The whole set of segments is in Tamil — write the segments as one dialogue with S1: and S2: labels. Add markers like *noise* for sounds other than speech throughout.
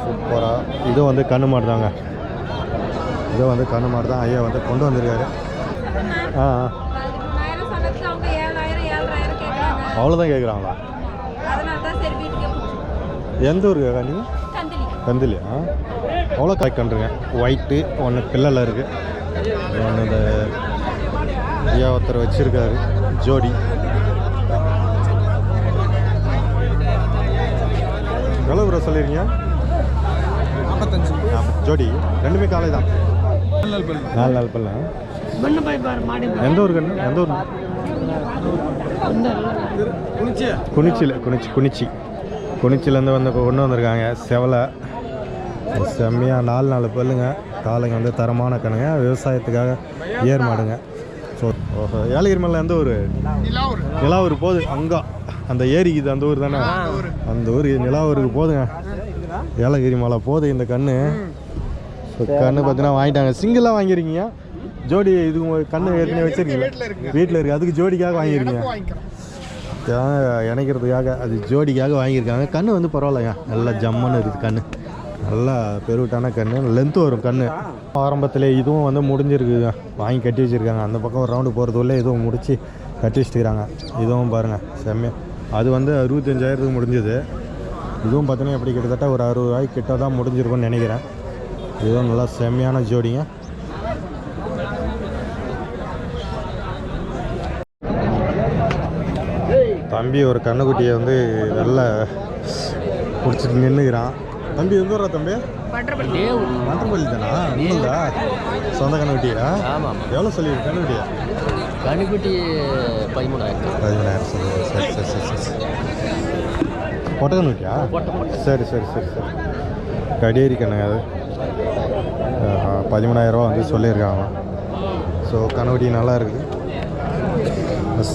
S1: சூப்பராக இது வந்து கண்ணு மாடு தாங்க இது வந்து கண்ணு மாடு தான் ஐயா வந்து கொண்டு வந்திருக்காரு. ஆ ஆ. அவ்வளோதான் கேட்குறாங்களா எந்த ஊருக்கு கேட்கா நீங்கள்
S2: கந்திலி
S1: கந்திலியா அவ்வளோ கலெக்ட் பண்ணுறேங்க ஒயிட்டு ஒன்று பிள்ளைல இருக்குது ஒன்று இந்த ஐயா ஒருத்தர் வச்சுருக்காரு. ஜோடி. எவ்வளோ ப்ரோ சொல்லிருக்கீங்க. ஜோடி ரெண்டுமே காலை தான். நாலு நாள் பல்ல. எந்த ஊர் கண்ணு எந்த ஊர் குனிச்சியில் குனிச்சி குனிச்சி. குனிச்சிலேருந்து வந்து கொண்டு வந்திருக்காங்க. செவலை. செம்மையாக நாலு நாலு பல்லுங்க. காலைங்க வந்து தரமான கணுங்க விவசாயத்துக்காக ஏர் மாடுங்க. ஸோ ஓஹோ ஏலகிரி மலை எந்த ஊர்?
S3: நிலாவூர்.
S1: நிலாவூர் போகுது. அங்கே. அந்த ஏரிக்கு இது அந்த ஊர் தானே? அந்த ஊர். நிலாவூருக்கு போதுங்க. ஏலகிரி மலை போகுது இந்த கண்ணு. கண்ணு பார்த்தீங்கன்னா வாங்கிட்டாங்க. சிங்கிளாக வாங்கியிருக்கீங்க. ஜோடி இது கண்ணு ஏற்கனவே
S3: இருக்குங்க.
S1: வீட்டில் இருக்குது அதுக்கு ஜோடிக்காக வாங்கியிருக்கீங்க. இணைக்கிறதுக்காக அது ஜோடிக்காக வாங்கியிருக்காங்க. கண்ணு வந்து பரவாயில்லைங்க. நல்லா ஜம்முன்னு இருக்குது கண்ணு. நல்லா பெருவிட்டான கண்ணு. லென்த்து வரும் கண்ணு. ஆரம்பத்தில் இதுவும் வந்து முடிஞ்சிருக்குங்க வாங்கி கட்டி வச்சுருக்காங்க. அந்த பக்கம் ஒரு ரவுண்டு போகிறதுக்குள்ளே இதுவும் முடிச்சு கட்டி வச்சுக்கிறாங்க இதுவும் பாருங்கள் செம்மையா. அது வந்து அறுபத்தஞ்சாயிரத்துக்கு முடிஞ்சது. இதுவும் பார்த்தீங்கன்னா எப்படி கிட்டத்தட்ட ஒரு அறுபது ரூபாய்க்கு கிட்ட தான் முடிஞ்சிருக்கும்னு நினைக்கிறேன். இதுவும் நல்லா செம்மையான ஜோடிங்க. தம்பி ஒரு கண்ணுக்குட்டியை வந்து நல்லா பிடிச்சிட்டு நின்றுக்கிறான் தம்பி எந்த ஊரா தம்பி? மன்றப்பள்ளி தானா? சொந்த கண்ணுக்குட்டியா?
S4: ஆமாம்.
S1: எவ்வளோ சொல்லியிருக்கு கண்ணுக்குட்டியா?
S4: கணிக்குட்டி பதிமூணாயிரம்
S1: பதிமூணாயிரம் சரி சரி சரி சரி பொட்டை கண்ணுக்குட்டியா சரி சரி சரி சரி. கடியேரி கண்ணுங்க அது பதிமூணாயிரரூவா வந்து சொல்லியிருக்காங்க. ஸோ கண்ணுக்குட்டி நல்லா இருக்குது.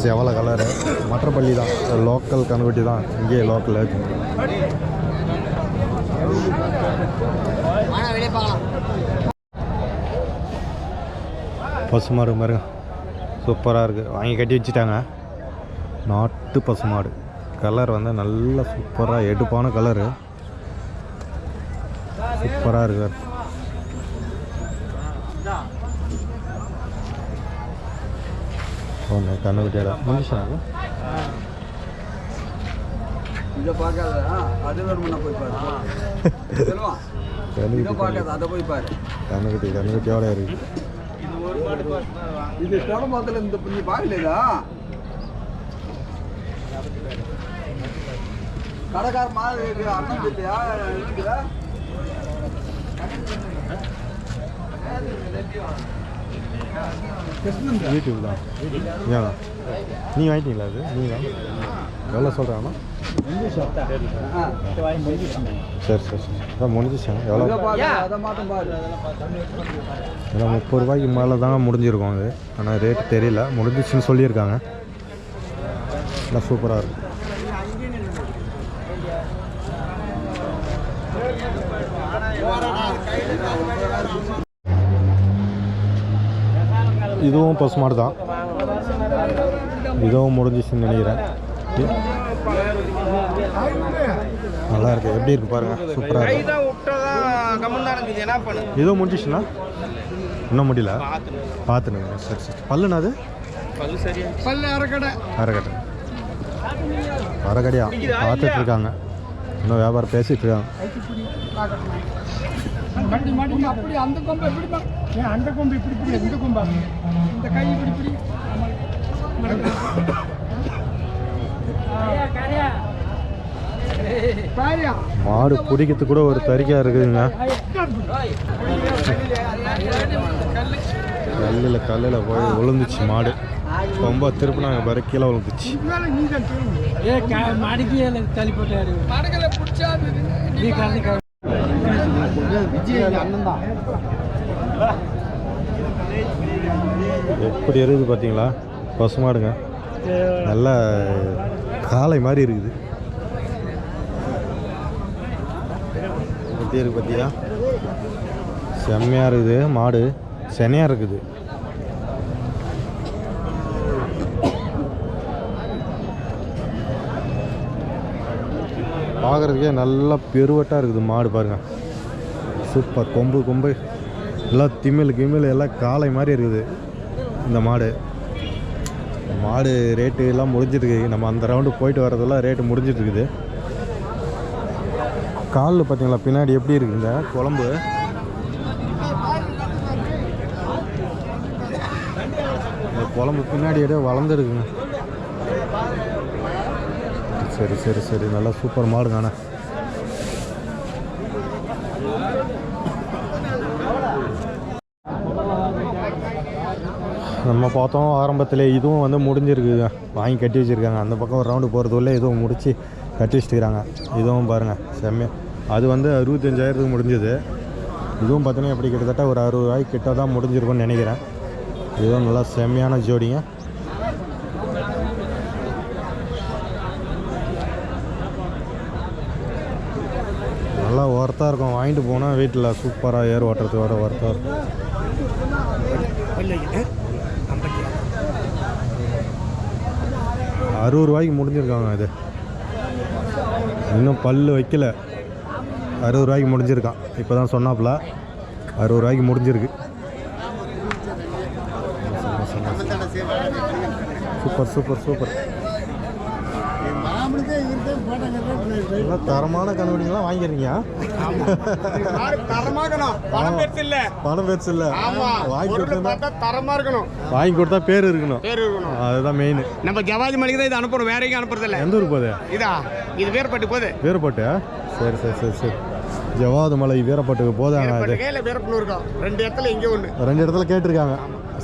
S1: செவல கலரு மற்றப்பள்ளி தான். லோக்கல் கண்ணுக்குட்டி தான். இங்கேயே லோக்கல் பசுமாடு பாருங்க. சூப்பராக இருக்குது வாங்கி கட்டி வச்சுட்டாங்க. நாட்டு பசுமாடு. கலர் வந்து நல்ல சூப்பராக எடுப்பான கலரு சூப்பராக இருக்கு. ஒன்று கண்ணுக்குட்டியோட முடிச்சாங்க
S5: இதை பார்க்காத. அது வேணும்னா போய் பாரு. *laughs*
S1: கண்ணுக்குட்டி கண்ணுக்குட்டியோட இருக்கு.
S5: இது சிரமத்தில் இந்த நீ பார்க்கலையா கடைக்கார மாதிரி இருக்கு அண்ணன் இல்லையா இருக்குதா
S1: யூடியூப் தான். ஏன் நீ வாங்கிட்டீங்களா அது நீங்கள் எவ்வளோ சொல்கிறாங்கண்ணா சரி சரி சரி. அதான் முடிஞ்சிச்சாங்க. எவ்வளோ? இல்லை முப்பது ரூபாய்க்கு மேலே தான் முடிஞ்சிருக்கும் அது. ஆனால் ரேட் தெரியல. முடிஞ்சிச்சுன்னு சொல்லியிருக்காங்க. நல்லா சூப்பராக இருக்கும் இதுவும் பசுமாடு தான். இதுவும் முடிஞ்சிச்சுன்னு நினைக்கிறேன். நல்லா இருக்கு. எப்படி இருக்கு பாருங்க. சூப்பராக இருக்கு. இதுவும் முடிஞ்சிச்சுண்ணா இன்னும் முடியல? பார்த்துனுங்க. சரி சரி. பல்லுண்ணா அது?
S3: அரைக்கடை.
S1: அரைக்கட்டை அரைக்கடையா? பார்த்துட்டு இருக்காங்க இன்னும் வியாபாரம் பேசிட்டு இருக்காங்க
S3: மடி மடி அந்த கொம்பு எப்படி அந்த கொம்பு இப்படி இந்த கொம்பா? இந்த கை இப்படி இப்படி பாரியா
S1: மாடு பிடிக்கிறதுக்கு கூட ஒரு தறிக்கா இருக்குதுங்க. கல்லில் கல்லில் போய் விழுந்துச்சு மாடு. ரொம்ப திருப்பினாங்க பாரு கீழே விழுந்துச்சு
S3: விஜய் அண்ணன் தான்
S1: எப்படி இருக்குது பார்த்தீங்களா? பசுமாடுங்க நல்லா காளை மாதிரி இருக்குது. எப்படி இருக்குது பார்த்தீங்களா செம்மையாக இருக்குது. மாடு செனையாக இருக்குது. பார்க்குறதுக்கே நல்லா பெருவட்டாக இருக்குது மாடு பாருங்கள் சூப்பர். கொம்பு கொம்பு. எல்லாம் திமில் கிமில் எல்லாம் காளை மாதிரி இருக்குது இந்த மாடு. மாடு ரேட்டு எல்லாம் முடிஞ்சிருக்கு. நம்ம அந்த ரவுண்டு போயிட்டு வரதெல்லாம் ரேட்டு முடிஞ்சிட்ருக்குது காலில் பார்த்தீங்களா பின்னாடி எப்படி இருக்குங்க குழம்பு? இந்த குழம்பு பின்னாடி அப்படியே வளர்ந்துருக்குங்க. சரி சரி சரி. நல்லா சூப்பர் மாடுங்கண்ணா நம்ம பார்த்தோம் ஆரம்பத்தில் இதுவும் வந்து முடிஞ்சிருக்குங்க வாங்கி கட்டி வச்சுருக்காங்க. அந்த பக்கம் ஒரு ரவுண்டு போகிறதுக்குள்ளே இதுவும் முடித்து கட்டி வச்சுருக்காங்க இதுவும் பாருங்கள் செம்மையா. அது வந்து அறுபத்தஞ்சாயிரத்துக்கு முடிஞ்சது. இதுவும் பார்த்தீங்கன்னா எப்படி கிட்டத்தட்ட ஒரு அறுபது ரூபாய்க்கு கிட்ட தான் முடிஞ்சிருக்கும்னு நினைக்கிறேன். இதுவும் நல்லா செம்மையான ஜோடிங்க. நல்லா ஒர்த்தாக இருக்கும். வாங்கிட்டு போனால் வீட்டில் சூப்பராக ஏர் ஓட்டுறதுக்கு வர ஒர்த்தாக இருக்கும். அறுபது ரூபாய்க்கு முடிஞ்சிருக்காங்க இது. இன்னும் பல்லு வைக்கல. அறுபது ரூபாய்க்கு முடிஞ்சிருக்கான். இப்போ தான் சொன்னாப்புல அறுபது ரூபாய்க்கு முடிஞ்சிருக்கு. Super super super. நல்லா தரமான கண்டுபிடிங்களாம் வாங்கிடுறீங்க
S3: பணம் பெருசு இல்ல.
S1: பணம் பெருசு இல்லை. வாங்கி கொடுத்தா
S3: தரமா இருக்கணும்.
S1: வாங்கி கொடுத்தா பேர் இருக்கணும்.
S3: பேர் இருக்கணும்.
S1: அதுதான் மெயின்
S3: நம்ம ஜவாதி மலைக்கு தான் இது அனுப்புறோம். வேற எங்கேயும் அனுப்புறது இல்ல.
S1: எந்த ஊர் போகுது?
S3: இதா? இது வேறுபட்டு போகுது.
S1: வீரப்பட்டு சரி சரி சரி சரி. ஜவாது மலை வீரப்பட்டுக்கு போதாங்க
S3: வேறுபட்டு வேறுபட்டு இருக்கும். ரெண்டு இடத்துல இங்கே ஒண்ணு.
S1: ரெண்டு இடத்துல கேட்டிருக்காங்க.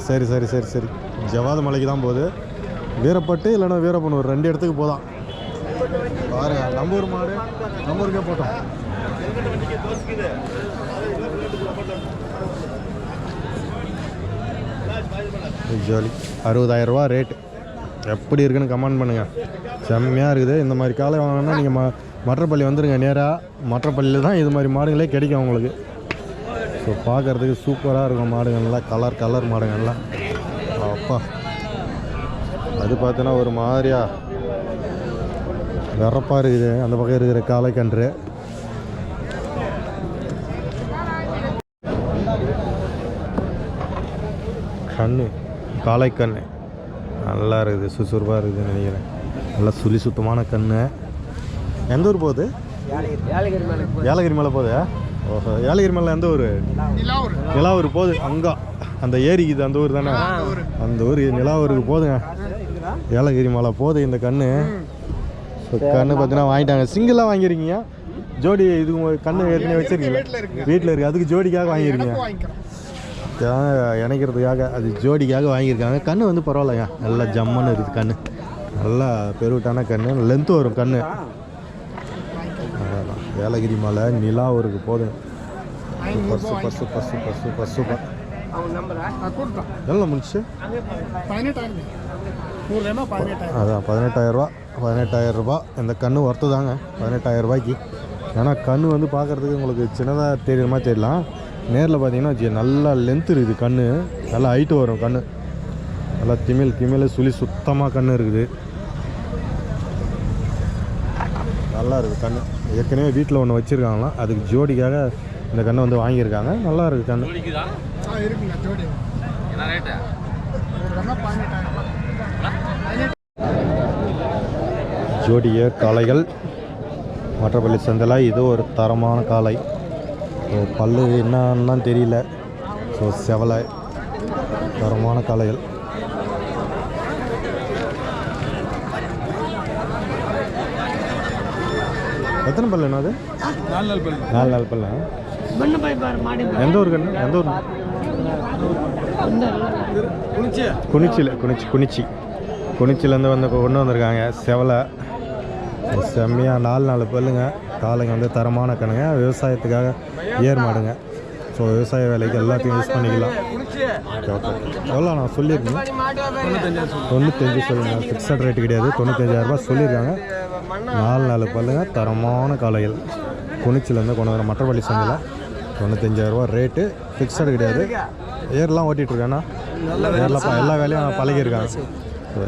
S1: சரி சரி சரி சரி. ஜவாது மலைக்கு தான் போகுது. வீரப்பட்டு இல்லைன்னா வீரப்பனூர் ரெண்டு இடத்துக்கு போதான் பாருங்க நம்ம ஊர் மாடு நம்ம ஊருக்கே போட்டோம். ஜாலி. அறுபதாயிரம் ரூபா ரேட்டு எப்படி இருக்குன்னு கமெண்ட் பண்ணுங்கள் செம்மையாக இருக்குது. இந்த மாதிரி காலை வாங்கினா நீங்கள் ம மற்றப்பள்ளி வந்துடுங்க நேராக மற்றப்பள்ளியில் தான் இது மாதிரி மாடுங்களே கிடைக்கும் உங்களுக்கு. ஸோ பார்க்குறதுக்கு சூப்பராக இருக்கும் மாடுங்கள்லாம் கலர் கலர் மாடுங்கள்லாம் அப்பா. அது பார்த்தோன்னா ஒரு மாதிரியா வெறப்பாக இருக்குது அந்த பக்கம் இருக்கிற காளைக்கன்று. கண்ணு காளைக்கண்ணு. நல்லா இருக்குது சுறுசுறுப்பாக இருக்குதுன்னு நினைக்கிறேன். நல்லா சுழி சுத்தமான கண்ணு. எந்த ஊர் போகுது? ஏலகிரி மலை போகுது? ஓஹோ ஏலகிரி மலை எந்த ஊர்? நிலாவூர் போகுது. அங்கே அந்த ஏரிக்கு இது அந்த ஊர் தானே? அந்த ஊர் நிலாவூருக்கு போதுங்க ஏலகிரி மலை போகுது இந்த கண்ணு. ஸோ கண்ணு பார்த்தீங்கன்னா வாங்கிட்டாங்க. சிங்கிளாக வாங்கியிருக்கீங்க. ஜோடி இது கண்ணு ஏற்கனவே வச்சிருக்கீங்களா வீட்டில் இருக்கு. அதுக்கு ஜோடிக்காக வாங்கியிருக்கீங்க. இணைக்கிறதுக்காக அது ஜோடிக்காக வாங்கியிருக்காங்க. கண்ணு வந்து பரவாயில்லைங்க நல்லா ஜம்முன்னு இருக்குது கண்ணு. நல்லா பெருவிட்டான கண்ணு. லென்த்து வரும் கண்ணு. அதான் ஏலகிரி மலை நிலாவூருக்கு போதும். Super super super super super super எவ்வளோ முடிச்சு? அதான் பதினெட்டாயிரரூபா பதினெட்டாயிரரூபா இந்த கண்ணு ஒர்த்து தாங்க. பதினெட்டாயிரம் ரூபாய்க்கு. ஏன்னா கண்ணு வந்து பார்க்குறதுக்கு உங்களுக்கு சின்னதாக தெரியுற மாதிரி தெரியலாம். நேரில் பார்த்தீங்கன்னா நல்லா லென்த் இருக்குது கண்ணு. நல்லா ஹைட்டு வரும் கண்ணு. நல்லா திமில் கிமில் சுழி சுத்தமாக கண்ணு இருக்குது. நல்லா இருக்குது கண்ணு. ஏற்கனவே வீட்டில் ஒன்று வச்சுருக்காங்களாம் அதுக்கு ஜோடிக்காக இந்த கண்ணை வந்து வாங்கியிருக்காங்க. நல்லா இருக்குது கண்ணு.
S3: இருக்குங்க ஜோடி ஒரு பதினெட்டாயிரம்
S1: ஜோடிய காளைகள். மற்றப்பள்ளி சந்தலா இது ஒரு தரமான காளை. ஸோ பல்லு என்னன்னா தெரியல. ஸோ செவலை. தரமான காளைகள். எத்தனை பல்லு என்ன அது
S3: நாலு நாள் பல்லு.
S1: நாலு நாலு பல்லு?
S3: மண்ணு போய் பாரு மாடி
S1: எந்த ஊர் கண்ணு எந்த ஊர்?
S3: குளிச்சு
S1: குனிச்சியில் குனிச்சி குனிச்சி. குனிச்சிலேருந்து வந்து கொண்டு வந்திருக்காங்க. செவலை. செம்மையாக நாலு நாலு பல்லுங்க. காளைங்க வந்து தரமான கணுங்க விவசாயத்துக்காக ஏர் மாடுங்க ஸோ விவசாய வேலைக்கு எல்லாத்தையும் யூஸ் பண்ணிக்கலாம். ஓகே ஓகே எவ்வளோ நான் சொல்லியிருக்கேன்? தொண்ணூத்தஞ்சு சொல்லுங்க. ஃபிக்ஸட் ரேட்டு கிடையாது. தொண்ணூத்தஞ்சாயிரரூபா சொல்லியிருக்காங்க. நாலு நாலு பல்லுங்க. தரமான காளைகள். குனிச்சிலேருந்து கொண்டு வர மற்றபள்ளி சந்தையில் தொண்ணூத்தஞ்சாயிரரூபா ரேட்டு ஃபிக்ஸடு கிடையாது. ஏர்லாம் ஓட்டிகிட்டு இருக்காண்ணா ஏர்லாம் எல்லா வேலையும் பழகியிருக்காங்க.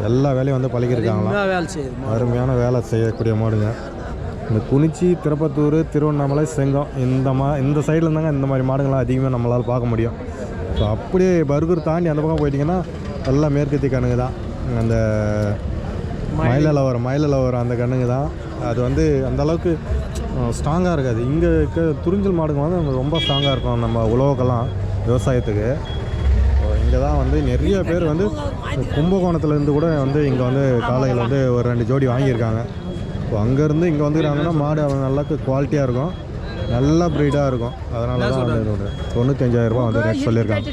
S1: எல்லா வேலையும் வந்து
S3: வேலை செய்யுது
S1: அருமையான வேலை செய்யக்கூடிய மாடுங்க. இந்த குனிச்சி திருப்பத்தூர் திருவண்ணாமலை செங்கம் இந்த மா இந்த சைடில் இருந்தாங்க இந்த மாதிரி மாடுங்கள்லாம் அதிகமாக நம்மளால் பார்க்க முடியும். ஸோ அப்படியே பர்கூர் தாண்டி அந்த பக்கம் போயிட்டிங்கன்னா எல்லாம் மேற்கத்திய கண்ணுங்க தான். அந்த மயிலில் வரும் அந்த கண்ணுங்க தான். அது வந்து அந்த அளவுக்கு ஸ்ட்ராங்காக இருக்காது. இங்கே இருக்க துறிஞ்சல் மாடுங்க வந்து ரொம்ப ஸ்ட்ராங்காக இருக்கும் நம்ம உழவுக்கெல்லாம் விவசாயத்துக்கு. இங்கே தான் வந்து நிறைய பேர் வந்து கும்பகோணத்துலேருந்து கூட வந்து இங்கே வந்து காளைகள் வந்து ஒரு ரெண்டு ஜோடி வாங்கியிருக்காங்க. ஸோ அங்கேருந்து இங்கே வந்துக்கிறாங்கன்னா மாடு அவங்க நல்லா குவாலிட்டியாக இருக்கும். நல்ல ப்ரீடாக இருக்கும். அதனால தான் வந்து ரூபாய் வந்து ரேட் சொல்லியிருக்காங்க.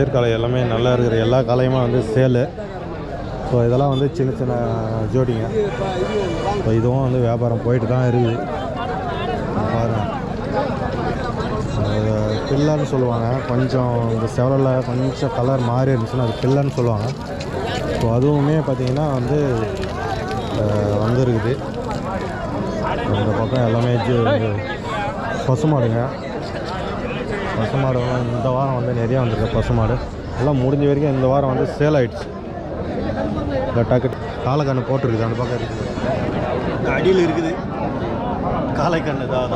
S1: ஏற்காலை எல்லாமே நல்லா இருக்கிற எல்லா காலையுமே வந்து சேலு. ஸோ இதெல்லாம் வந்து சின்ன சின்ன ஜோடிங்க. ஸோ இதுவும் வந்து வியாபாரம் போயிட்டு தான் இருக்குது பாருங்க அது பில்லர்னு சொல்லுவாங்க. கொஞ்சம் இந்த செவலில் கொஞ்சம் கலர் மாறி இருந்துச்சுன்னா அது பில்லர்னு சொல்லுவாங்க. ஸோ அதுவுமே பார்த்திங்கன்னா வந்து வந்துருக்குது. இந்த பக்கம் எல்லாமே பசுமாடுங்க பசுமாடு இந்த வாரம் வந்து நிறையா வந்திருக்கு பசுமாடு எல்லாம் முடிஞ்ச வரைக்கும் இந்த வாரம் வந்து சேல் ஆகிடுச்சு இந்த டக்கு காலைக்கண்ணு போட்டிருக்குது அந்த பக்கம் இருக்குது. அடியில் இருக்குது. காலைக்கண்ணு தான்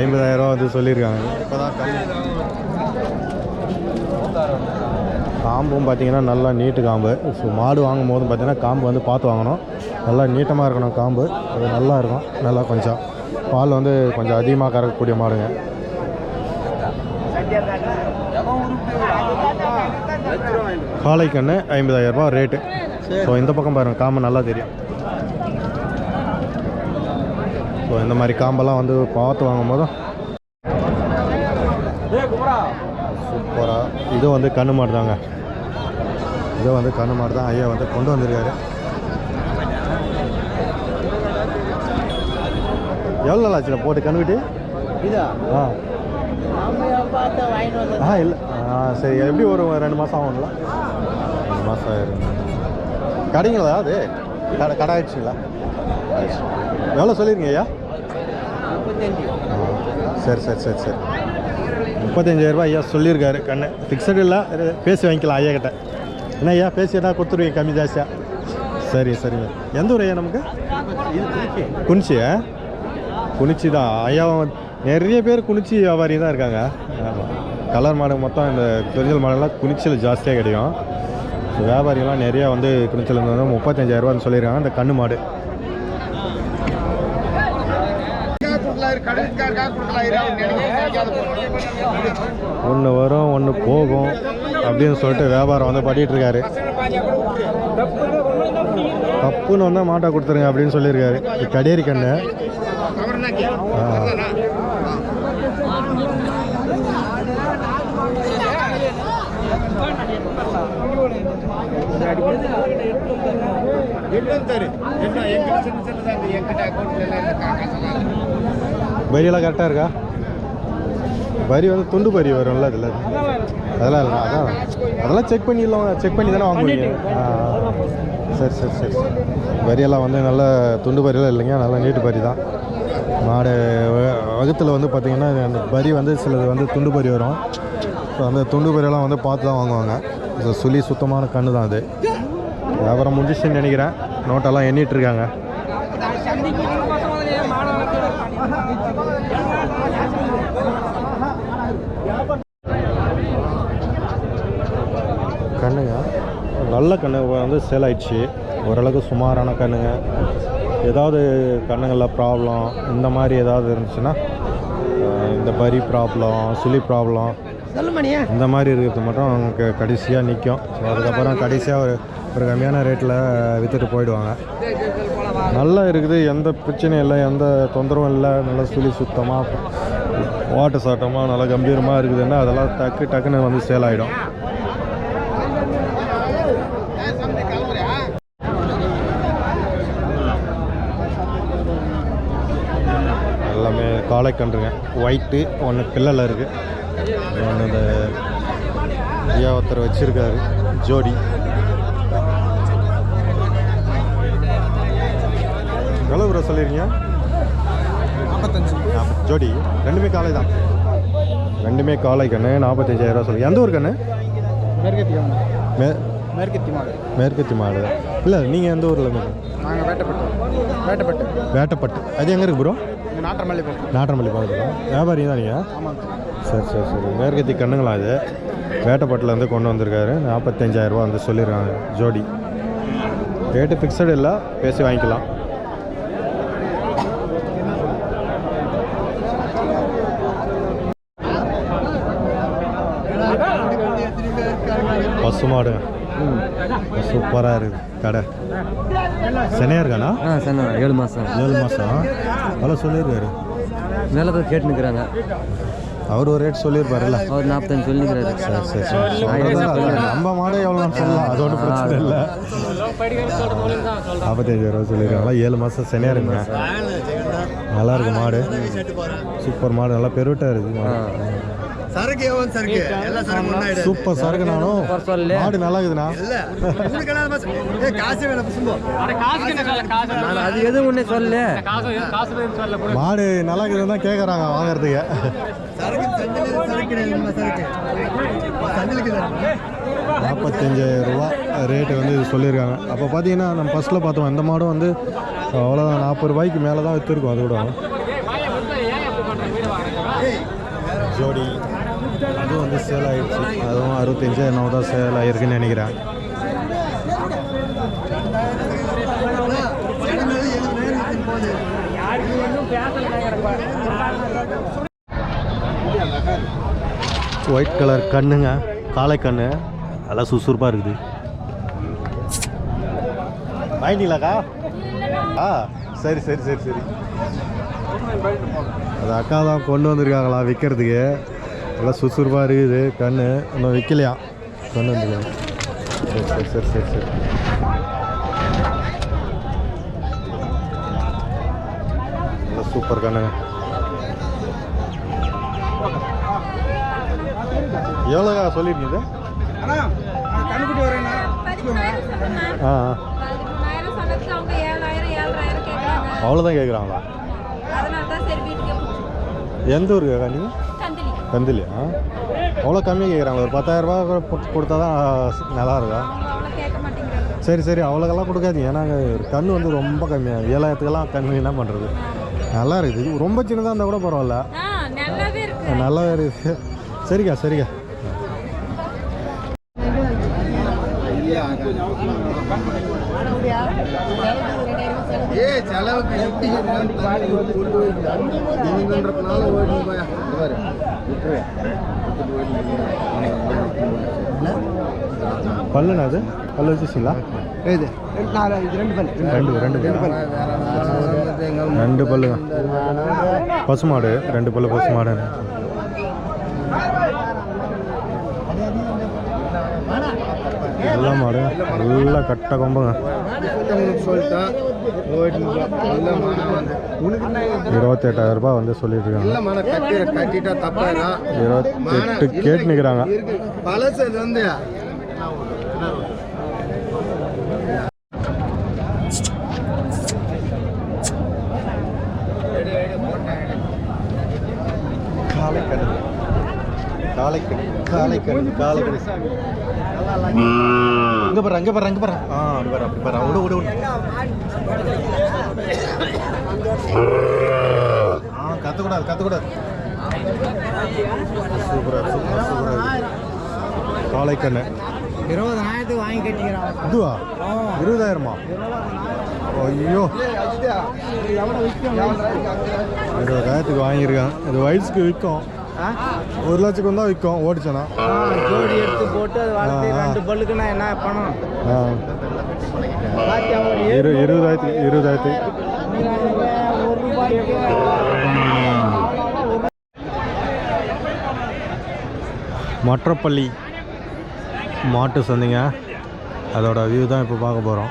S1: ஐம்பதாயிரம் வந்து சொல்லியிருக்காங்க. இப்போ தான் காம்பும் பார்த்தீங்கன்னா நல்லா நீட்டு காம்பு. ஸோ மாடு வாங்கும் போதும் பார்த்தீங்கன்னா காம்பு வந்து பார்த்து வாங்கணும். நல்லா நீட்டமாக இருக்கணும் காம்பு. அது நல்லா இருக்கும். நல்லா கொஞ்சம். பால் வந்து கொஞ்சம் அதிகமாக கறக்கக்கூடிய மாடுங்க. காளைக்கண்ணு ஐம்பதாயிரம் ரூபாய் ரேட்டு ஸோ இந்த பக்கம் பாருங்கள் காம்பு நல்லா தெரியும். ஸோ இந்த மாதிரி காம்பெல்லாம் வந்து பார்த்து வாங்கும் போதும் சூப்பராக இது வந்து கண்ணு மாடு தாங்க. இது வந்து கண்ணு மாடு தான் ஐயா வந்து கொண்டு வந்திருக்காரு. எவ்வளோ ஆச்சுல போட்டு கண்ணுக்கிட்டு
S3: இதா?
S1: ஆ. ஆ இல்லை. ஆ சரி. எப்படி ஒரு ரெண்டு மாதம் ஆகும்ல? மாதம் ஆயிரும் கடைங்களா அது? கடை கடை ஆயிடுச்சுங்களா எவ்வளோ சொல்லிருங்க ஐயா சரி சரி சரி சரி. முப்பத்தஞ்சாயிரரூபா ஐயா சொல்லியிருக்காரு கண்ணு. ஃபிக்ஸடு இல்லை பேசி வாங்கிக்கலாம் ஐயா கிட்ட. என்ன ஐயா பேசி என்ன கொடுத்துருவீங்க கம்மி ஜாஸ்தியாக சரி சரிங்க எந்த ஊர் ஐயா நமக்கு? குனிச்சி குனிச்சி தான். ஐயா நிறைய பேர் குனிச்சி வியாபாரி தான் இருக்காங்க. ஆமாம் கலர் மாடு மொத்தம் இந்த தெரிஞ்சல் மாடெல்லாம் குனிச்சியில் ஜாஸ்தியாக கிடைக்கும். வியாபாரியெல்லாம் நிறையா வந்து குனிச்சல் வந்து முப்பத்தஞ்சாயிரரூபான்னு சொல்லியிருக்காங்க. அந்த கண்ணு மாடு. ஒன்று வரும் ஒன்று போகும் அப்படின்னு சொல்லிட்டு வியாபாரம் வந்து பண்ணிட்டு இருக்காரு. தப்புன்னு வந்தால் மாட்டை கொடுத்துருங்க அப்படின்னு சொல்லியிருக்காரு. இது கடியரி கண்ணு. ஆ. வரியெல்லாம் கரெக்டாக இருக்கா? வரி வந்து துண்டு வரி வரும்ல அதில். அதெல்லாம் இல்லை அதான். அதெல்லாம் செக் பண்ணிடலாம் செக் பண்ணி தானே வாங்குவீங்க ஆ சரி சரி சரி சரி. வரியெல்லாம் வந்து நல்ல துண்டு வரியெல்லாம் இல்லைங்க நல்ல நீட்டு வரி தான். மாடு வகுத்தில் வந்து பார்த்திங்கன்னா அந்த வரி வந்து சிலது வந்து துண்டு வரி வரும். ஸோ அந்த துண்டு வரியெல்லாம் வந்து பார்த்து தான் வாங்குவாங்க. சுழி சுத்தமான கண்ணு தான் அது. வியாபாரம் முடிஞ்சிச்சுன்னு நினைக்கிறேன். நோட்டெல்லாம் எண்ணிகிட்டு இருக்காங்க. கண்ணுங்க நல்ல கண்ணு வந்து சேல் ஆயிடுச்சு. ஓரளவுக்கு சுமாரான கண்ணுங்க. ஏதாவது கண்ணுங்களில் ப்ராப்ளம் இந்த மாதிரி ஏதாவது இருந்துச்சுன்னா இந்த பரி ப்ராப்ளம் சுழி ப்ராப்ளம்
S3: சொல்லுமணியா
S1: இந்த மாதிரி இருக்கிறது மட்டும் அவங்க கடைசியாக நிற்கும் ஸோ அதுக்கப்புறம் கடைசியாக ஒரு ஒரு கம்மியான ரேட்டில் விற்றுட்டு போயிடுவாங்க. நல்லா இருக்குது எந்த பிரச்சனையும் இல்லை எந்த தொந்தரவும் இல்லை. நல்லா சுழி சுத்தமாக ஓட்ட சாட்டமாக நல்லா கம்பீரமாக இருக்குதுன்னா அதெல்லாம் டக்கு டக்குன்னு வந்து சேல் ஆகிடும் எல்லாமே காளைக்கன்றுங்க ஒயிட்டு ஒன்று பிள்ளைல இருக்குது இந்த ஐயா ஒருத்தர் வச்சுருக்காரு ஜோடி. எவ்வளோ ப்ரோ சொல்லிருக்கீங்க? நாற்பத்தஞ்சு ஜோடி ரெண்டுமே காளை தான். ரெண்டுமே காளை கண்ணு நாற்பத்தஞ்சாயிரம் சொல்லி. எந்த ஊர் கண்ணு? மே
S3: மேற்கத்தி மாடு.
S1: மேற்கத்தி மாடு. இல்லை நீங்கள் எந்த ஊரில்
S3: நாங்கள் வேட்டப்பட்டு. வேட்டப்பட்டு.
S1: வேட்டப்பட்டு. அது எங்கே இருக்கு ப்ரோ
S3: நாட்டமல்லி
S1: நாட்டமல்லி பக்கத்தில் வியாபாரி தான் நீங்கள்
S3: ஆமாம்
S1: சரி சரி சரி. மேற்கத்தி கண்ணுங்களா அது வேட்டப்பட்டிலேருந்து கொண்டு வந்திருக்காரு. நாற்பத்தஞ்சாயிரரூபா வந்து சொல்லியிருக்காங்க ஜோடி. ரேட்டு ஃபிக்ஸடு இல்லை. பேசி வாங்கிக்கலாம். பசுமாடு சூப்பராக இருக்குது. கடை. சென்னையா இருக்காண்ணா
S4: ஆ சரி ஏழு மாதம்
S1: ஏழு மாதம் அவ்வளோ சொல்லியிருக்காரு
S4: மேலே தான் கேட்டுனுக்குறாங்க
S1: அவர் ஒரு ரேட் சொல்லியிருப்பாருல்ல?
S4: அவர் நாற்பத்தஞ்சு சொல்லிக்கிறாரு.
S1: சரி சரி அது நம்ம மாடே எவ்வளோ சொல்லலாம். அது ஒன்றும் பிரச்சனை இல்லை. நாற்பத்தஞ்சு ரூபா சொல்லியிருக்காங்களா? ஏழு மாதம் சனியாக இருக்குங்க நல்லா இருக்கு மாடு. சூப்பர் மாடு. நல்லா பெருவிட்டா இருக்கு மாடு.
S3: சரக்கு எவ்வளோ சரக்கு? எல்லாம் சரக்கு ஒன்றா
S1: சூப்பர் சருக்கு நானும்.
S4: சொல்லு.
S1: மாடு நல்லா இருக்குதுண்ணா.
S3: காசு வேணும் சும்மா
S4: நான் அது எதுவும் ஒன்றே சொல்லு
S1: மாடு நல்லா இருக்குதுன்னு தான் கேட்குறாங்க வாங்குறதுக்கு.
S3: சரக்கு சரக்கு சரக்கு.
S1: நாற்பத்தஞ்சாயிரம் ரூபா ரேட்டு வந்து இது சொல்லியிருக்காங்க. அப்போ பார்த்தீங்கன்னா நம்ம ஃபஸ்ட்டில் பார்த்தோம் இந்த மாடும் வந்து அவ்வளோதான் நாற்பது ரூபாய்க்கு மேலே தான் விற்றுருக்கும் அது கூட ஜோடி அதுவும் வந்து சேல் ஆயிடுச்சு அதுவும் அறுபத்தஞ்சாயிரம் என்னவோ தான் சேல் ஆகிருக்குன்னு நினைக்கிறேன். ஒயிட் கலர் கண்ணுங்க காளை கண்ணு. நல்லா சுறுசுறுப்பாக இருக்குது. வாங்கிட்டீங்களாக்கா ஆ சரி சரி சரி சரி. அது அக்கா தான் கொண்டு வந்திருக்காங்களா விற்கிறதுக்கு நல்லா சுறுசுறுப்பாக இருக்குது. கண்ணு இன்னும் விற்கலையா கொண்டு வந்துருக்காங்க சரி சரி சரி சரி சரி. நல்லா சூப்பர் கண்ணுங்க எவ்வளோக்கா சொல்லியிருக்கீங்க ஆ அவ்வளோதான் கேட்குறாங்களா? எந்த ஊருக்கு அக்கா நீங்கள் கந்திலியா அவ்வளோ கம்மியாக கேட்குறாங்க. ஒரு பத்தாயிரரூபா கொடுத்தா தான் நல்லா இருக்கா?
S2: அவங்க அவ்வளோ கேட்க மாட்டேங்கிறாங்க
S1: சரி சரி. அவ்வளோக்கெல்லாம் கொடுக்காதீங்க. ஏன்னா கண் வந்து ரொம்ப கம்மியாக ஏழாயிரத்துக்கெல்லாம் கண் என்ன பண்ணுறது நல்லா இருக்குது. ரொம்ப சின்னதாக இருந்தால் கூட பரவாயில்ல.
S2: ஆ நல்லாவே இருக்கு.
S1: நல்லா இருக்குது சரிக்கா சரிக்கா.
S3: ஏ செலவுக்கு எப்படி?
S1: பல்லுண்ணா அது? பல்லு வச்சுச்சிங்களா
S3: இது. ரெண்டு பல்
S1: ரெண்டு ரெண்டு பல்லு? ரெண்டு பல்லுங்க பசுமாடு ரெண்டு பல்லு பசுமாடு நல்ல மாடு நல்லா கட்ட கொம்புங்க.
S3: சொல்லிட்டேன்
S1: இருபத்தெட்டாயிரம் ரூபாய் வந்து சொல்லிட்டு இருக்காங்க இருபத்தெட்டு கேட்டு நிற்கிறாங்க
S3: பழசு இது வந்து.
S1: காலைக்கடை. காலைக்கடை. காலைக்கடை. காலைக்கடை. இங்க பாரு அங்க பாரு அங்க பாரு ஆ அப்படி பாரு அப்படி பாரு விடு விடு ஆ கத்தக்கூடாது கத்தக்கூடாது சூப்பரா சூப்பரா சூப்பரா காலைக்கண்ணு
S3: இருபதாயிரத்துக்கு வாங்கி கட்டிக்கிறான்
S1: இதுவா இருபதாயிரமா? ஐயோ. இருபதாயிரத்துக்கு வாங்கியிருக்கான். இது வயசுக்கு விற்கும். ஒரு லட்சத்துக்கு தான் விற்கும் ஓடிச்சனா
S3: ஜோடி எடுத்து போட்டு அது வளர்த்து. ரெண்டு பல்லுக்கு நான் என்ன பணம்?
S1: இரு
S3: ஒரு ரூபாய்க்கு
S1: மற்றப்பள்ளி மாட்டு சந்தைங்க. அதோட வியூ தான் இப்போ பார்க்க போகிறோம்